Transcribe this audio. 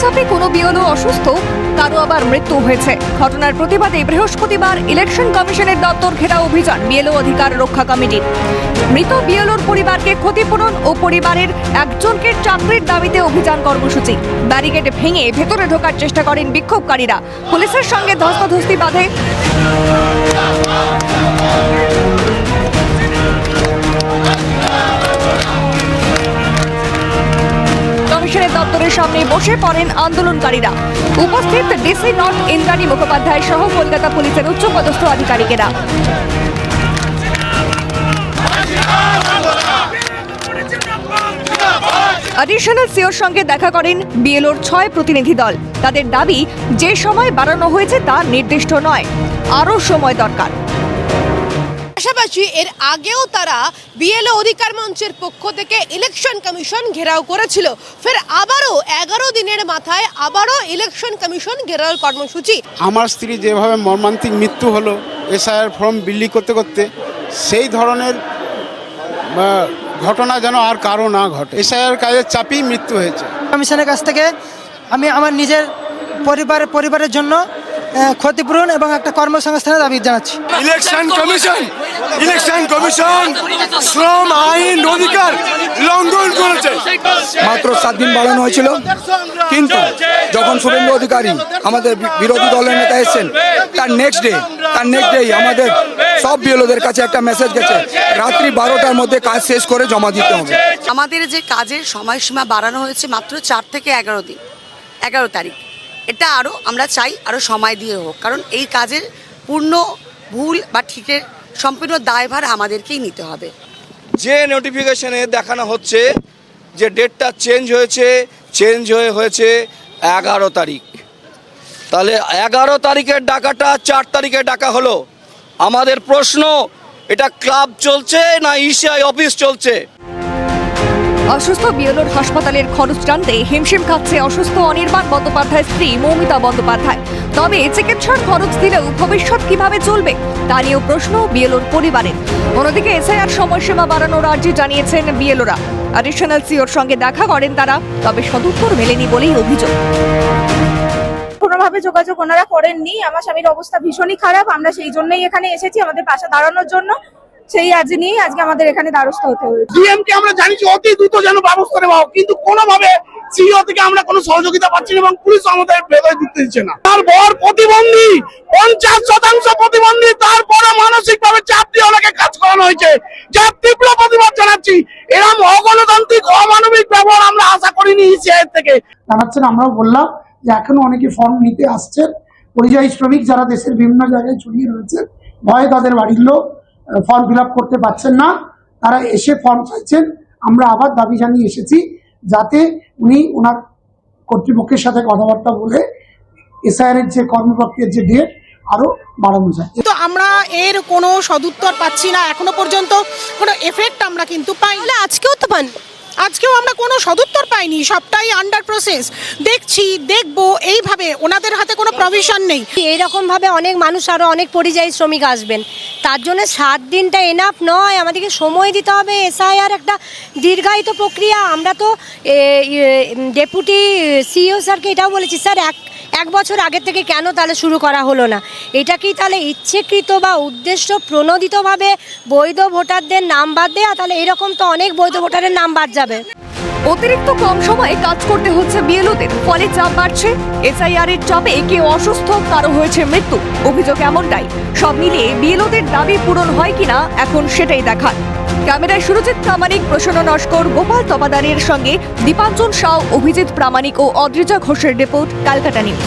চাপে কোনো বিএলও অসুস্থ কারও আবার মৃত্যু হয়েছে। ঘটনার প্রতিবাদে বৃহস্পতিবার ইলেকশন কমিশনের দপ্তর ঘেরা অভিযান, বিএলও অধিকার রক্ষা কমিটির মৃত বিএলওর পরিবারকে ক্ষতিপূরণ ও পরিবারের একজনকে চাকরির দাবিতে অভিযান কর্মসূচি। ব্যারিকেড ভেঙে ভেতরে ঢোকার চেষ্টা করেন বিক্ষোভকারীরা। পুলিশের সঙ্গে ধস্তাধস্তি বাঁধে। সামনে বসে পড়েন আন্দোলনকারীরা। উপস্থিত ডিসি নর্থ ইন্দ্রাণী মুখোপাধ্যায় সহ কলকাতা পুলিশের উচ্চপদস্থ আধিকারিকেরা। অ্যাডিশনাল সিওর সঙ্গে দেখা করেন বিএলওর ছয় প্রতিনিধি দল। তাদের দাবি, যে সময় বাড়ানো হয়েছে তা নির্দিষ্ট নয়। আরও সময় দরকার। পাশাপাশি এর আগেও তারা বিএলও অধিকার মঞ্চের পক্ষ থেকে ইলেকশন কমিশন ঘেরাও করেছিল। ফের আবারও এগারো দিনের মাথায় আবারও ইলেকশন কমিশন ঘেরাও কর্মসূচি। আমার স্ত্রী যেভাবে মর্মান্তিক মৃত্যু হলো এসআইআর ফর্ম বিলি করতে করতে সেই ধরনের ঘটনা যেন আর কারও না ঘটে। এসআইআর কাজের চাপেই মৃত্যু হয়েছে। কমিশনের কাছ থেকে আমি আমার নিজের পরিবার পরিবারের জন্য ক্ষতিপূরণ এবং একটা কর্মসংস্থানের দাবি জানাচ্ছি। ইলেকশন কমিশন ইলেকশন কমিশন শ্রম আইন অধিকার লঙ্ঘন করেছে। মাত্র সাত দিন বাড়ানো হয়েছিল কিন্তু যখন শুভেন্দু অধিকারী আমাদের বি- বিরোধী দলের নেতা এসেছেন তার নেক্সট ডে তার নেক্সট ডে আমাদের সব বিএলওদের কাছে একটা মেসেজ গেছে রাত্রি বারোটার মধ্যে কাজ শেষ করে জমা দিতে হবে। আমাদের যে কাজের সময়সীমা বাড়ানো হয়েছে মাত্র চার থেকে এগারো দিন এগারো তারিখ। এটা আরও আমরা চাই আরও সময় দিয়ে হোক। কারণ এই কাজের পূর্ণ ভুল বা ঠিকের সম্পূর্ণ দায়ভার আমাদেরকেই নিতে হবে। যে নোটিফিকেশনে দেখানো হচ্ছে যে ডেটটা চেঞ্জ হয়েছে চেঞ্জ হয়ে হয়েছে এগারো তারিখ। তাহলে এগারো তারিখের ডাকাটা চার তারিখে ডাকা হলো। আমাদের প্রশ্ন, এটা ক্লাব চলছে না ইসিআই অফিস চলছে? অসুস্থ বিএলওর হাসপাতালের খরচ টানতে হিমশিম খাচ্ছে অসুস্থ অনির্বাণ বন্দ্যোপাধ্যায়ের স্ত্রী মৌমিতা বন্দ্যোপাধ্যায়। তবে চিকিৎসার খরচ দিলেও ভবিষ্যৎ কীভাবে চলবে, তা নিয়েও প্রশ্ন বিএলওর পরিবারের। অন্যদিকে এসআইআর সময়সীমা বাড়ানোর আর্জি জানিয়েছেন বিএলওরা অ্যাডিশনাল সিওর সঙ্গে দেখা করেন তারা, তবে সদুত্তর মেলেনি বলেই অভিযোগ। কোনোভাবে যোগাযোগ ওনারা করেননি। আমার স্বামীর অবস্থা ভীষণই খারাপ। আমরা সেই জন্যই এখানে এসেছি আমাদের পাশে দাঁড়ানোর জন্য। সেই আজ নিয়ে আজকে আমাদের এখানে দ্বারস্থ হতে হয়েছে। আমরা জানি যে অতি দ্রুত যেন ব্যবস্থা নেওয়া হোক কিন্তু কোনোভাবে সিইও থেকে আমরা কোনো সহযোগিতা পাচ্ছি না এবং পুলিশ আমাদের ভেতরে ঢুকতে দিচ্ছে না। তার বর প্রতিবন্ধী পঞ্চাশ শতাংশ প্রতিবন্ধী তারপরে মানসিক ভাবে চাপ দিয়ে ওনাকে কাজ করানো হয়েছে। যা তীব্র প্রতিবাদ জানাচ্ছি। এরকম অগণতান্ত্রিক অমানবিক ব্যবহার আমরা আশা করিনি ইসিআই থেকে। জানাচ্ছেন আমরাও বললাম যে এখনও অনেকে ফর্ম নিতে আসছেন। পরিযায়ী শ্রমিক যারা দেশের বিভিন্ন জায়গায় ছড়িয়ে রয়েছে ভয়ে তাদের বাড়ির লোক ফর্ম ফিল করতে পারছেন না তারা এসে ফর্ম চাইছেন। আমরা আবার দাবি জানিয়ে এসেছি যাতে উনি ওনার কর্তৃপক্ষের সাথে কথাবার্তা বলে এসআইআর এর যে কর্মপক্ষের যে ডেট আরও বাড়ানো যায়। তো আমরা এর কোনো সদুত্তর পাচ্ছি না। এখনও পর্যন্ত কোনো এফেক্ট আমরা কিন্তু পাই আজকেও তো পান। আজকেও আমরা কোনো সদুত্তর পাইনি, সবটাই আন্ডার প্রসেস দেখছি, দেখব, এইভাবে, ওনাদের হাতে কোনো প্রভিশন নেই। এইরকমভাবে অনেক মানুষ আরও অনেক পরিযায়ী শ্রমিক আসবেন। তার জন্য সাত দিনটা এনাফ নয়, আমাদেরকে সময় দিতে হবে। এসআইআর একটা দীর্ঘায়িত প্রক্রিয়া। আমরা তো ডেপুটি সিইও স্যারকে এটাও বলেছি, স্যার, এক এক বছর আগে থেকে কেন তাহলে শুরু করা হলো না? এটা কি তাহলে ইচ্ছেকৃত বা উদ্দেশ্য প্রণোদিতভাবে বৈধ ভোটারদের নাম বাদ দেয়া? তাহলে এরকম তো অনেক বৈধ ভোটারের নাম বাদ যাবে। অতিরিক্ত কম সময়ে কাজ করতে হচ্ছে বিএলওদের, ফলে চাপ বাড়ছে। এসআইআর এর চাপে কেউ অসুস্থ কারও হয়েছে মৃত্যু। অভিযোগ এমনটাই, সব মিলিয়ে বিএলওদের দাবি পূরণ হয় কিনা, এখন সেটাই দেখার। ক্যামেরায় সুরজিৎ প্রামাণিক, প্রসন্ন নস্কর, গোপাল তপাদারের সঙ্গে দীপাঞ্জন সাউ, অভিজিৎ প্রামাণিক ও অদ্রিজা ঘোষের রিপোর্ট কালকাটা নিউজ।